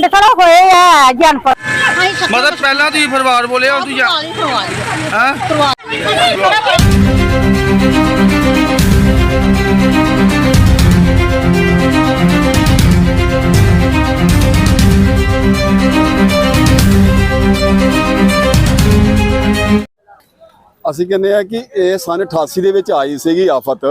ਪਿੰਡ ਥੋੜਾ ਹੋਏ ਆ ਜਨਪਦ ਮਤਲਬ ਪਹਿਲਾਂ ਤੁਸੀਂ ਫਰਵਾਰ ਬੋਲੇ ਹੁਣ ਤੁਸੀਂ ਹਾਂ ਅਸੀਂ ਕਹਿੰਦੇ ਆ ਕਿ ਇਹ ਸਨ 88 ਦੇ ਵਿੱਚ ਆਈ ਸੀਗੀ ਆਫਤ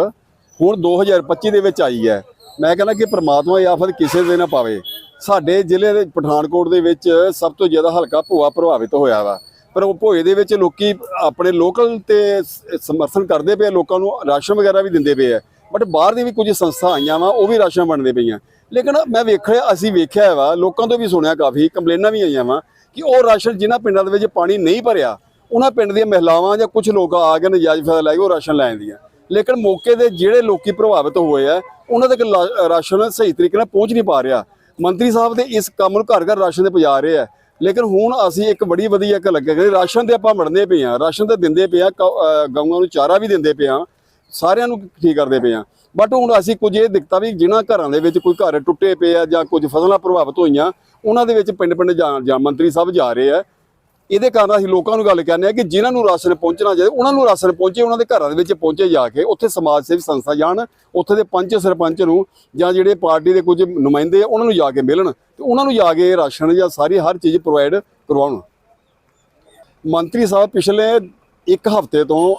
ਹੁਣ 2025 ਦੇ ਵਿੱਚ ਆਈ ਹੈ। ਮੈਂ ਕਹਿੰਦਾ ਕਿ ਪ੍ਰਮਾਤਮਾ ਇਹ ਆਫਤ ਕਿਸੇ ਦੇ ਨਾ ਪਾਵੇ। ਸਾਡੇ ਜ਼ਿਲ੍ਹੇ ਦੇ ਪਠਾਨਕੋਟ ਦੇ ਵਿੱਚ ਸਭ ਤੋਂ ਜ਼ਿਆਦਾ ਹਲਕਾ ਭੂਆ ਪ੍ਰਭਾਵਿਤ ਹੋਇਆ ਵਾ। ਪਰ ਉਹ ਭੋਏ ਦੇ ਵਿੱਚ ਲੋਕੀ ਆਪਣੇ ਲੋਕਲ ਤੇ ਸਮਰਥਨ ਕਰਦੇ ਪਏ ਲੋਕਾਂ ਨੂੰ ਰਾਸ਼ਨ ਵਗੈਰਾ ਵੀ ਦਿੰਦੇ ਪਏ ਆ। ਬਟ ਬਾਹਰ ਦੀ ਵੀ ਕੁਝ ਸੰਸਥਾ ਆਈਆਂ ਵਾ, ਉਹ ਵੀ ਰਾਸ਼ਨ ਵੰਡਦੇ ਪਈਆਂ। ਲੇਕਿਨ ਮੈਂ ਵੇਖਿਆ ਅਸੀਂ ਵੇਖਿਆ ਵਾ, ਲੋਕਾਂ ਤੋਂ ਵੀ ਸੁਣਿਆ ਕਾਫੀ, ਕੰਪਲੇਨਾਂ ਵੀ ਆਈਆਂ ਵਾ ਕਿ ਉਹ ਰਾਸ਼ਨ ਜਿਨ੍ਹਾਂ ਪਿੰਡਾਂ ਦੇ ਵਿੱਚ ਪਾਣੀ ਨਹੀਂ ਭਰਿਆ, ਉਹਨਾਂ ਪਿੰਡ ਦੀਆਂ ਮਹਿਲਾਵਾਂ ਜਾਂ ਕੁਝ ਲੋਕ ਆ ਕੇ ਨਜਾਇਜ਼ ਫਾਇਦਾ ਲੈ ਕੇ ਉਹ ਰਾਸ਼ਨ ਲੈ ਆਉਂਦੀਆਂ ਲੇਕਿਨ ਮੌਕੇ ਦੇ ਜਿਹੜੇ ਲੋਕੀ ਪ੍ਰਭਾਵਿਤ ਹੋਏ ਆ, ਉਹਨਾਂ ਤੱਕ ਲਾ- ਰਾਸ਼ਨ ਸਹੀ ਤਰੀਕੇ ਨਾਲ ਪਹੁੰਚ ਨਹੀਂ ਪਾ ਰਿਹਾ। ਮੰਤਰੀ ਸਾਹਿਬ ਦੇ ਇਸ ਕੰਮ ਨੂੰ ਘਰ ਘਰ ਰਾਸ਼ਨ ਦੇ ਪਹੁੰਚਾ ਰਹੇ ਆ। ਲੇਕਿਨ ਹੁਣ ਅਸੀਂ ਇੱਕ ਬੜੀ ਵਧੀਆ ਇੱਕ ਲੱਗਿਆ ਕਿ ਰਾਸ਼ਨ ਤੇ ਆਪਾਂ ਵੰਡਦੇ ਪਏ ਆ, ਰਾਸ਼ਨ ਤੇ ਦਿੰਦੇ ਪਏ ਆ, ਕ- ਗਊਆਂ ਨੂੰ ਚਾਰਾ ਵੀ ਦਿੰਦੇ ਪਏ ਆ, ਸਾਰਿਆਂ ਨੂੰ ਠੀਕ ਕਰਦੇ ਪਏ ਆ। ਬਟ ਹੁਣ ਅਸੀਂ ਕੁਝ ਇਹ ਦਿੱਕਤਾਂ ਵੀ ਜਿਨ੍ਹਾਂ ਘਰਾਂ ਦੇ ਵਿੱਚ ਕੋਈ ਘਰ ਟੁੱਟੇ ਪਏ ਆ ਜਾਂ ਕੁਝ ਫਸਲਾਂ ਪ੍ਰਭਾਵਿਤ ਹੋਈਆਂ, ਉਹਨਾਂ ਦੇ ਵਿੱਚ ਪਿੰਡ ਪਿੰਡ ਜਾ, ਜਾਂ ਮੰਤਰੀ ਸਾਹਿਬ ਜਾ ਰਹੇ ਆ। ਇਹਦੇ ਕਾਰਨ ਅਸੀਂ ਲੋਕਾਂ ਨੂੰ ਗੱਲ ਕਹਿੰਦੇ ਆ ਕਿ ਜਿਨ੍ਹਾਂ ਨੂੰ ਰਾਸ਼ਨ ਪਹੁੰਚਣਾ ਚਾਹੀਦਾ, ਉਹਨਾਂ ਨੂੰ ਰਾਸ਼ਨ ਪਹੁੰਚੇ, ਉਹਨਾਂ ਦੇ ਘਰਾਂ ਦੇ ਵਿੱਚ ਪਹੁੰਚੇ ਜਾ ਕੇ ਉੱਥੇ ਸਮਾਜ ਸੇਵੀ ਸੰਸਥਾ ਜਾਣ, ਉੱਥੇ ਦੇ ਪੰਚ ਸਰਪੰਚ ਨੂੰ ਜਾਂ ਜਿਹੜੇ ਪਾਰਟੀ ਦੇ ਕੁਝ ਨੁਮਾਇੰਦੇ ਆ, ਉਹਨਾਂ ਨੂੰ ਜਾ ਕੇ ਮਿਲਣ ਤੇ ਉਹਨਾਂ ਨੂੰ ਜਾ ਕੇ ਰਾਸ਼ਨ ਜਾਂ ਸਾਰੀ ਹਰ ਚੀਜ਼ ਪ੍ਰੋਵਾਈਡ ਕਰਵਾਉਣ। ਮੰਤਰੀ ਸਾਹਿਬ ਪਿਛਲੇ ਇੱਕ ਹਫ਼ਤੇ ਤੋਂ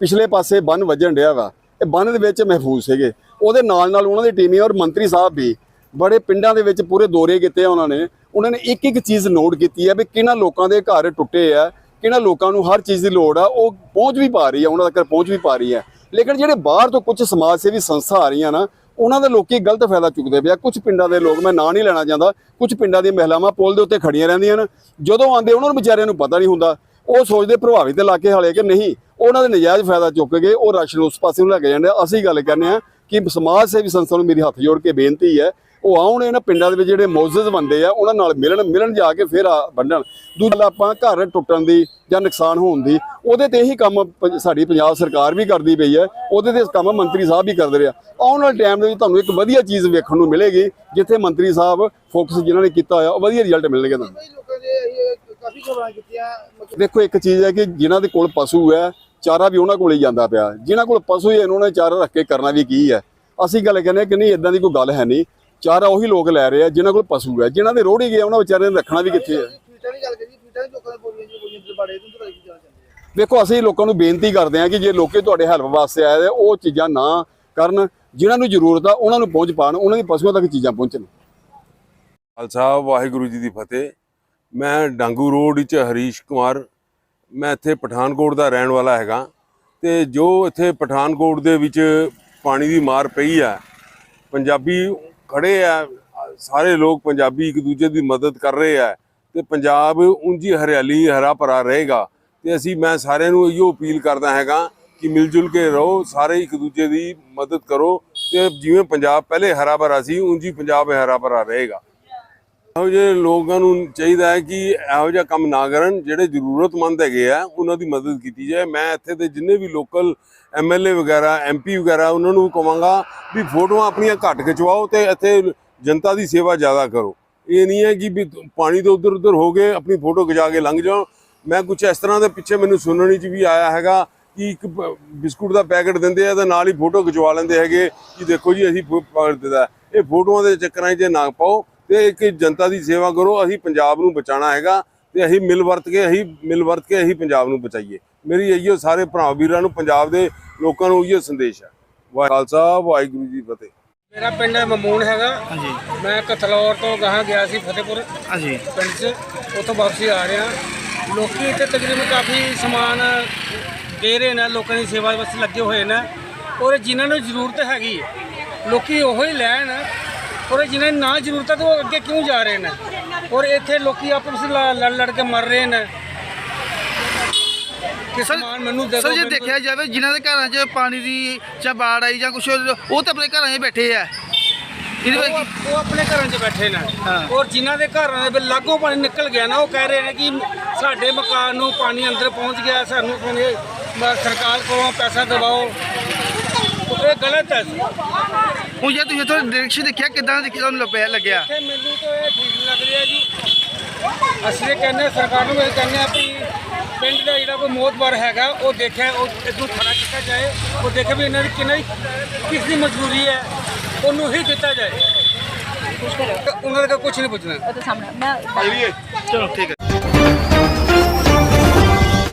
ਪਿਛਲੇ ਪਾਸੇ ਬੰਨ ਵੱਜਣ ਡਿਆ ਵਾ। ਇਹ ਬੰਨ ਦੇ ਵਿੱਚ ਮਹਿਫੂਜ਼ ਸੀਗੇ। ਉਹਦੇ ਨਾਲ ਨਾਲ ਉਹਨਾਂ ਦੀ ਟੀਮੀ ਔਰ ਮੰਤਰੀ ਸਾਹਿਬ ਵੀ ਬੜੇ ਪਿੰਡਾਂ ਦੇ ਵਿੱਚ ਪੂਰੇ ਦੌਰੇ ਕੀਤੇ ਆ ਉਹਨਾਂ ਨੇ। ਉਹਨਾਂ ਨੇ ਇੱਕ ਇੱਕ ਚੀਜ਼ ਨੋਟ ਕੀਤੀ ਹੈ ਵੀ ਕਿਹਨਾਂ ਲੋਕਾਂ ਦੇ ਘਰ ਟੁੱਟੇ ਆ, ਕਿਹਨਾਂ ਲੋਕਾਂ ਨੂੰ ਹਰ ਚੀਜ਼ ਦੀ ਲੋੜ ਆ, ਉਹ ਪਹੁੰਚ ਵੀ ਪਾ ਰਹੀ ਆ, ਉਹਨਾਂ ਤੱਕ ਪਹੁੰਚ ਵੀ ਪਾ ਰਹੀ ਹੈ ਲੇਕਿਨ ਜਿਹੜੇ ਬਾਹਰ ਤੋਂ ਕੁਝ ਸਮਾਜ ਸੇਵੀ ਸੰਸਥਾ ਆ ਰਹੀਆਂ ਨਾ, ਉਹਨਾਂ ਦੇ ਲੋਕੀ ਗਲਤ ਫਾਇਦਾ ਚੁੱਕਦੇ ਪਿਆ ਕੁਝ ਪਿੰਡਾਂ ਦੇ ਲੋਕ, ਮੈਂ ਨਾਂ ਨਹੀਂ ਲੈਣਾ ਚਾਹੁੰਦਾ, ਕੁਝ ਪਿੰਡਾਂ ਦੀਆਂ ਮਹਿਲਾਵਾਂ ਪੁਲ ਦੇ ਉੱਤੇ ਖੜੀਆਂ ਰਹਿੰਦੀਆਂ ਨੇ ਜਦੋਂ ਆਉਂਦੇ ਉਹਨਾਂ ਨੂੰ ਵਿਚਾਰਿਆਂ ਨੂੰ ਪਤਾ ਨਹੀਂ ਹੁੰਦਾ, ਉਹ ਸੋਚਦੇ ਪ੍ਰਭਾਵਿਤ ਇਲਾਕੇ ਹਾਲੇ ਕਿ ਨਹੀਂ, ਉਹਨਾਂ ਦੇ ਨਜਾਇਜ਼ ਫਾਇਦਾ ਚੁੱਕ ਕੇ ਉਹ ਰਾਸ਼ਨ ਉਸ ਪਾਸੇ ਨੂੰ ਲੈ ਕੇ ਜਾਂਦੇ ਅਸੀਂ ਗੱਲ ਕਹਿੰਦੇ ਆ ਕਿ ਸਮਾਜ ਸੇਵੀ ਸੰਸਥਾ ਨੂੰ ਮੇਰੀ ਹੱਥ ਜੋੜ ਕੇ ਬੇਨਤੀ ਹੈ ਉਹ ਆਉਣ ਇਹਨਾਂ ਪਿੰਡਾਂ ਦੇ ਵਿੱਚ ਜਿਹੜੇ ਮੌਜੂਦ ਬੰਦੇ ਆ ਉਹਨਾਂ ਨਾਲ ਮਿਲਣ ਮਿਲਣ ਜਾ ਕੇ ਫਿਰ ਆ ਵੰਡਣ। ਦੂਜਾ ਆਪਾਂ ਘਰ ਟੁੱਟਣ ਦੀ ਜਾਂ ਨੁਕਸਾਨ ਹੋਣ ਦੀ ਉਹਦੇ ਤੇ ਇਹੀ ਕੰਮ ਸਾਡੀ ਪੰਜਾਬ ਸਰਕਾਰ ਵੀ ਕਰਦੀ ਪਈ ਹੈ ਉਹਦੇ ਤੇ ਕੰਮ ਮੰਤਰੀ ਸਾਹਿਬ ਵੀ ਕਰਦੇ ਰਿਹਾ ਆਉਣ ਵਾਲੇ ਟਾਈਮ ਦੇ ਵਿੱਚ ਤੁਹਾਨੂੰ ਇੱਕ ਵਧੀਆ ਚੀਜ਼ ਵੇਖਣ ਨੂੰ ਮਿਲੇਗੀ ਜਿੱਥੇ ਮੰਤਰੀ ਸਾਹਿਬ ਫੋਕਸ ਜਿਨ੍ਹਾਂ ਨੇ ਕੀਤਾ ਹੋਇਆ ਉਹ ਵਧੀਆ ਰਿਜ਼ਲਟ ਮਿਲਣਗੇ ਤੁਹਾਨੂੰ। ਦੇਖੋ ਇੱਕ ਚੀਜ਼ ਹੈ ਕਿ ਜਿਨ੍ਹਾਂ ਦੇ ਕੋਲ ਪਸ਼ੂ ਹੈ ਚਾਰਾ ਵੀ ਉਹਨਾਂ ਕੋਲ ਹੀ ਜਾਂਦਾ ਪਿਆ। ਜਿਨ੍ਹਾਂ ਕੋਲ ਪਸ਼ੂ ਹੀ ਉਹਨਾਂ ਨੇ ਚਾਰਾ ਰੱਖ ਕੇ ਕਰਨਾ ਵੀ ਕੀ ਹੈ? ਅਸੀਂ ਗੱਲ ਕਹਿੰਦੇ ਕਿ ਨਹੀਂ ਇਦਾਂ ਦੀ ਕੋਈ ਗੱਲ ਹੈ ਨਹੀਂ। ਚਾਰਾ ਉਹੀ ਲੋਕ ਲੈ ਰਹੇ ਆ ਜਿਨ੍ਹਾਂ ਕੋਲ ਪਸ਼ੂ ਹੈ ਜਿਨ੍ਹਾਂ ਦੇ ਰੋੜੀ ਗਏ ਉਹਨਾਂ ਵਿਚਾਰਿਆਂ ਨੇ ਰੱਖਣਾ ਵੀ ਕਿੱਥੇ ਹੈ ਟਵੀਟਾਂ ਦੀ ਗੱਲ ਕਰੀ ਟਵੀਟਾਂ ਦੀ ਲੋਕਾਂ ਦੇ ਬੋਲੀਆਂ ਜੀ ਬੋਲੀਆਂ ਦੇ ਬਾਰੇ ਤੁਹਾਨੂੰ ਪਤਾ ਕੀ ਜਾਣਾ ਚਾਹੁੰਦੇ ਆ। ਵੇਖੋ ਅਸੀਂ ਲੋਕਾਂ ਨੂੰ ਬੇਨਤੀ ਕਰਦੇ ਹਾਂ ਕਿ ਜੇ ਲੋਕੇ ਤੁਹਾਡੇ ਹੈਲਪ ਵਾਸਤੇ ਆਏ ਨੇ ਉਹ ਚੀਜ਼ਾਂ ਨਾ ਕਰਨ ਜਿਨ੍ਹਾਂ ਨੂੰ ਜ਼ਰੂਰਤ ਆ ਉਹਨਾਂ ਨੂੰ ਪਹੁੰਚ ਪਾਣ ਉਹਨਾਂ ਦੀ ਪਸ਼ੂਆਂ ਤੱਕ ਚੀਜ਼ਾਂ ਪਹੁੰਚਣ। ਖਾਲਸਾ ਵਾਹਿਗੁਰੂ ਜੀ ਦੀ ਫਤਿਹ। ਮੈਂ ਡਾਂਗੂ ਰੋਡ ਵਿੱਚ ਹਰੀਸ਼ ਕੁਮਾਰ। ਮੈਂ ਇੱਥੇ ਪਠਾਨਕੋਟ ਦਾ ਰਹਿਣ ਵਾਲਾ ਹੈਗਾ। ਤੇ ਜੋ ਇੱਥੇ ਪਠਾਨਕੋਟ ਦੇ ਵਿੱਚ ਪਾਣੀ ਦੀ ਮਾਰ ਪਈ ਆ ਪੰਜਾਬੀ ਖੜੇ ਆ, ਸਾਰੇ ਲੋਕ ਪੰਜਾਬੀ ਇੱਕ ਦੂਜੇ ਦੀ ਮਦਦ ਕਰ ਰਹੇ ਆ ਤੇ ਪੰਜਾਬ ਉਂਝੀ ਹਰਿਆਲੀ, ਹਰਾ ਭਰਾ ਰਹੇਗਾ। ਤੇ ਅਸੀਂ, ਮੈਂ ਸਾਰਿਆਂ ਨੂੰ ਇਹੋ ਅਪੀਲ ਕਰਦਾ ਹੈਗਾ ਕਿ ਮਿਲ ਜੁਲ ਕੇ ਰਹੋ, ਸਾਰੇ ਇੱਕ ਦੂਜੇ ਦੀ ਮਦਦ ਕਰੋ ਤੇ ਜਿਵੇਂ ਪੰਜਾਬ ਪਹਿਲੇ ਹਰਾ ਭਰਾ ਸੀ, ਉਂਝੀ ਪੰਜਾਬ ਹਰਾ ਭਰਾ ਰਹੇਗਾ। ਇਹੋ ਜਿਹੇ ਲੋਕਾਂ ਨੂੰ ਚਾਹੀਦਾ ਹੈ ਕਿ ਇਹੋ ਜਿਹਾ ਕੰਮ ਨਾ ਕਰਨ, ਜਿਹੜੇ ਜ਼ਰੂਰਤਮੰਦ ਹੈਗੇ ਆ, ਉਹਨਾਂ ਦੀ ਮਦਦ ਕੀਤੀ ਜਾਏ। ਮੈਂ ਇੱਥੇ ਦੇ ਜਿੰਨੇ ਵੀ ਲੋਕਲ ਐਮਐਲਏ ਵਗੈਰਾ ਐਮਪੀ ਵਗੈਰਾ, ਉਹਨਾਂ ਨੂੰ ਕਹਾਂਗਾ ਵੀ ਫੋਟੋਆਂ ਆਪਣੀਆਂ ਘੱਟ ਖਿਚਵਾਓ ਤੇ ਇੱਥੇ ਜਨਤਾ ਦੀ ਸੇਵਾ ਜ਼ਿਆਦਾ ਕਰੋ। ਇਹ ਨਹੀਂ ਹੈ ਕਿ ਵੀ ਪਾਣੀ ਤੋਂ ਉਧਰ ਉਧਰ ਹੋ ਗਏ ਆਪਣੀ ਫੋਟੋ ਖਿਚਾ ਕੇ ਲੰਘ ਜਾਓ। ਮੈਂ ਕੁਝ ਇਸ ਤਰ੍ਹਾਂ ਦੇ ਪਿੱਛੇ ਮੈਨੂੰ ਸੁਣਨ 'ਚ ਵੀ ਆਇਆ ਹੈਗਾ ਕਿ ਇੱਕ ਬਿਸਕੁਟ ਦਾ ਪੈਕਟ ਦਿੰਦੇ ਆ ਤੇ ਨਾਲ ਹੀ ਫੋਟੋ ਖਿਚਵਾ ਲੈਂਦੇ ਹੈਗੇ ਕਿ ਦੇਖੋ ਜੀ ਅਸੀਂ ਪੈਕੇਟ ਦਿੱਤਾ। ਇਹ ਫੋਟੋਆਂ ਦੇ ਚੱਕਰਾਂ 'ਚ ਨਾ ਪਾਓ ਤੇ ਇੱਕ ਜਨਤਾ ਦੀ ਸੇਵਾ ਕਰੋ ਅਸੀਂ ਪੰਜਾਬ ਨੂੰ ਬਚਾਉਣਾ ਹੈਗਾ ਤੇ ਅਸੀਂ ਮਿਲ ਵਰਤ ਕੇ ਅਸੀਂ ਮਿਲ ਵਰਤ ਕੇ ਅਸੀਂ ਪੰਜਾਬ ਨੂੰ ਬਚਾਈਏ। ਮੇਰੀ ਇਹੀਓ ਸਾਰੇ ਭਰਾ ਵੀਰਾਂ ਨੂੰ ਪੰਜਾਬ ਦੇ ਲੋਕਾਂ ਨੂੰ ਇਹੀਓ ਸੰਦੇਸ਼ ਹੈ ਵਾਹਿ ਖਾਲਸਾ ਵਾਹਿਗੁਰੂ ਜੀ ਫਤਿਹ। ਮੇਰਾ ਪਿੰਡ ਮਮੂਨ ਹੈਗਾ। ਹਾਂਜੀ। ਮੈਂ ਕਥਲੌਰ ਤੋਂ ਗਾਹਾਂ ਗਿਆ ਸੀ ਫਤਿਹਪੁਰ। ਹਾਂਜੀ। ਪਿੰਡ 'ਚ ਉੱਥੋਂ ਵਾਪਸੀ ਆ ਰਿਹਾ। ਲੋਕੀ ਇੱਥੇ ਤਕਰੀਬਨ ਕਾਫੀ ਸਮਾਨ ਦੇ ਰਹੇ ਨੇ ਲੋਕਾਂ ਦੀ ਸੇਵਾ ਵਾਸਤੇ ਲੱਗੇ ਹੋਏ ਨੇ। ਔਰ ਜਿਨ੍ਹਾਂ ਨੂੰ ਜ਼ਰੂਰਤ ਹੈਗੀ ਲੋਕੀ ਉਹੋ ਹੀ ਲੈਣ ਔਰ ਜਿਨ੍ਹਾਂ ਨੂੰ ਨਾ ਜ਼ਰੂਰਤ ਹੈ ਤਾਂ ਉਹ ਅੱਗੇ ਕਿਉਂ ਜਾ ਰਹੇ ਨੇ? ਔਰ ਇੱਥੇ ਲੋਕੀ ਆਪਸ ਵਿੱਚ ਲੜ ਲੜ ਕੇ ਮਰ ਰਹੇ ਨੇ। ਕਿ ਸਮਾਨ ਮੈਨੂੰ ਦੇ ਸਰ ਜੇ ਦੇਖਿਆ ਜਾਵੇ ਜਿਨ੍ਹਾਂ ਦੇ ਘਰਾਂ 'ਚ ਪਾਣੀ ਦੀ ਜਾਂ ਬਾੜ ਆਈ ਜਾਂ ਕੁਝ ਉਹ ਤਾਂ ਆਪਣੇ ਘਰਾਂ 'ਚ ਬੈਠੇ ਆ। ਇਹਦੇ ਵਿੱਚ ਉਹ ਆਪਣੇ ਘਰਾਂ 'ਚ ਬੈਠੇ ਨੇ। ਔਰ ਜਿਨ੍ਹਾਂ ਦੇ ਘਰਾਂ ਦੇ ਲਾਗੋਂ ਪਾਣੀ ਨਿਕਲ ਗਿਆ ਨਾ ਉਹ ਕਹਿ ਰਹੇ ਨੇ ਕਿ ਸਾਡੇ ਮਕਾਨ ਨੂੰ ਪਾਣੀ ਅੰਦਰ ਪਹੁੰਚ ਗਿਆ ਸਾਨੂੰ ਕਹਿੰਦੇ ਸਰਕਾਰ ਕੋਲੋਂ ਪੈਸਾ ਦਿਵਾਓ। ਇਹ ਗਲਤ ਹੈ। ਹੁਣ ਜੇ ਤੁਸੀਂ ਇੱਥੋਂ ਡਾਇਰੈਕਸ਼ਨ ਦੇਖਿਆ ਕਿਦਾਂ ਦੇਖਿਆ ਤੁਹਾਨੂੰ ਲੱਭਿਆ ਲੱਗਿਆ? ਤੇ ਮੈਨੂੰ ਤਾਂ ਇਹ ਠੀਕ ਨਹੀਂ ਲੱਗ ਰਿਹਾ ਜੀ। ਅਸੀਂ ਇਹ ਕਹਿੰਦੇ ਹਾਂ, ਸਰਕਾਰ ਨੂੰ ਇਹ ਕਹਿੰਦੇ ਆ ਵੀ ਪਿੰਡ ਦਾ ਜਿਹੜਾ ਕੋਈ ਮੋਤਬਰ ਹੈਗਾ ਉਹ ਦੇਖਿਆ ਉਹ ਇਦੋਂ ਖੜਾ ਕੀਤਾ ਜਾਏ ਉਹ ਦੇਖੇ ਵੀ ਇਹਨਾਂ ਦੀ ਕਿੰਨਾ ਕਿਸ ਦੀ ਮਜਬੂਰੀ ਹੈ ਉਹਨੂੰ ਹੀ ਦਿੱਤਾ ਜਾਏ। ਉਹਨਾਂ ਦਾ ਕੁਝ ਨਹੀਂ ਪੁੱਛਣਾ। ਉਹ ਤਾਂ ਸਾਹਮਣੇ ਮੈਂ ਚਲੋ ਠੀਕ ਹੈ।